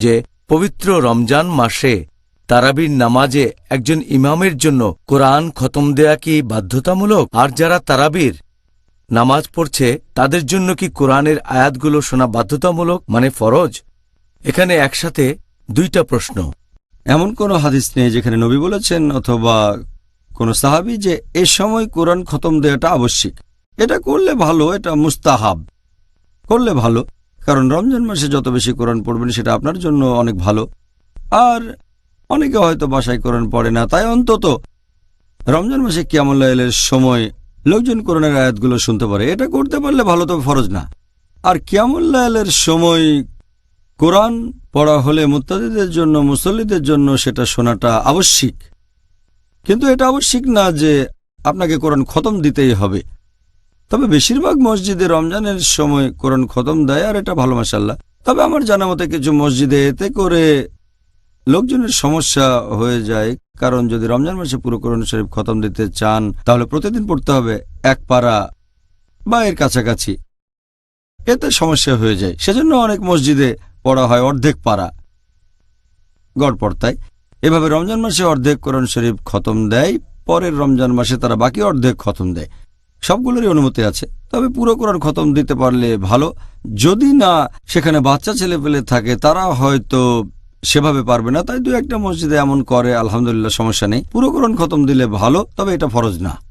যে পবিত্র রমজান মাসে তারাবির নামাজে একজন ইমামের জন্য কোরআন খতম দেয়া কি বাধ্যতামূলক? আর যারা তারাবির নামাজ পড়ছে, তাদের জন্য কি কোরআনের আয়াতগুলো শোনা বাধ্যতামূলক? মানে ফরজ? এখানে একসাথে দুইটা প্রশ্ন। এমন কোনো হাদিস নেই যেখানে নবী বলেছেন অথবা কোনো সাহাবি যে এ সময় কোরআন খতম দেওয়াটা আবশ্যিক। এটা করলে ভালো, এটা মুস্তাহাব। করলে ভালো। কারণ রমজান মাসে যত বেশি কোরআন পড়বেন, সেটা আপনার জন্য অনেক ভালো। আর অনেকে হয়তো বাসায় কোরআন পড়ে না, তাই অন্তত রমজান মাসে কিয়ামুল্লাহের সময় লোকজন কোরআনের আয়াতগুলো শুনতে পারে। এটা করতে পারলে ভালো, তবে ফরজ না। আর কিয়ামুল্লাহের সময় কোরআন পড়া হলে মুত্তাদিদের জন্য, মুসল্লিদের জন্য সেটা শোনাটা আবশ্যিক। কিন্তু এটা আবশ্যিক না যে আপনাকে কোরআন খতম দিতেই হবে। তবে বেশিরভাগ মসজিদে রমজানের সময় কোরআন খতম দেয়, আর এটা ভালো মাসাল্লাহ তবে আমার জানা মতে কিছু মসজিদে এতে করে লোকজনের সমস্যা হয়ে যায়। কারণ যদি রমজান মাসে পুরো কোরআন শরীফ খতম দিতে চান, তাহলে প্রতিদিন পড়তে হবে এক পারা বা এর কাছাকাছি। এতে সমস্যা হয়ে যায়। সেজন্য অনেক মসজিদে পড়া হয় অর্ধেক পারা। গড় পড়তায় এভাবে রমজান মাসে অর্ধেক কোরআন শরীফ খতম দেয়, পরের রমজান মাসে তারা বাকি অর্ধেক খতম দেয়। সবগুলোরই অনুমতি আছে। তবে পুরো কোরআন খতম দিতে পারলে ভালো। যদি না সেখানে বাচ্চা ছেলে পেলে থাকে তারা হয়তো সেভাবে পারবে না। তাই দু একটা মসজিদে এমন করে, আলহামদুলিল্লাহ, সমস্যা নেই। পুরো কোরআন খতম দিলে ভালো, তবে এটা ফরজ না।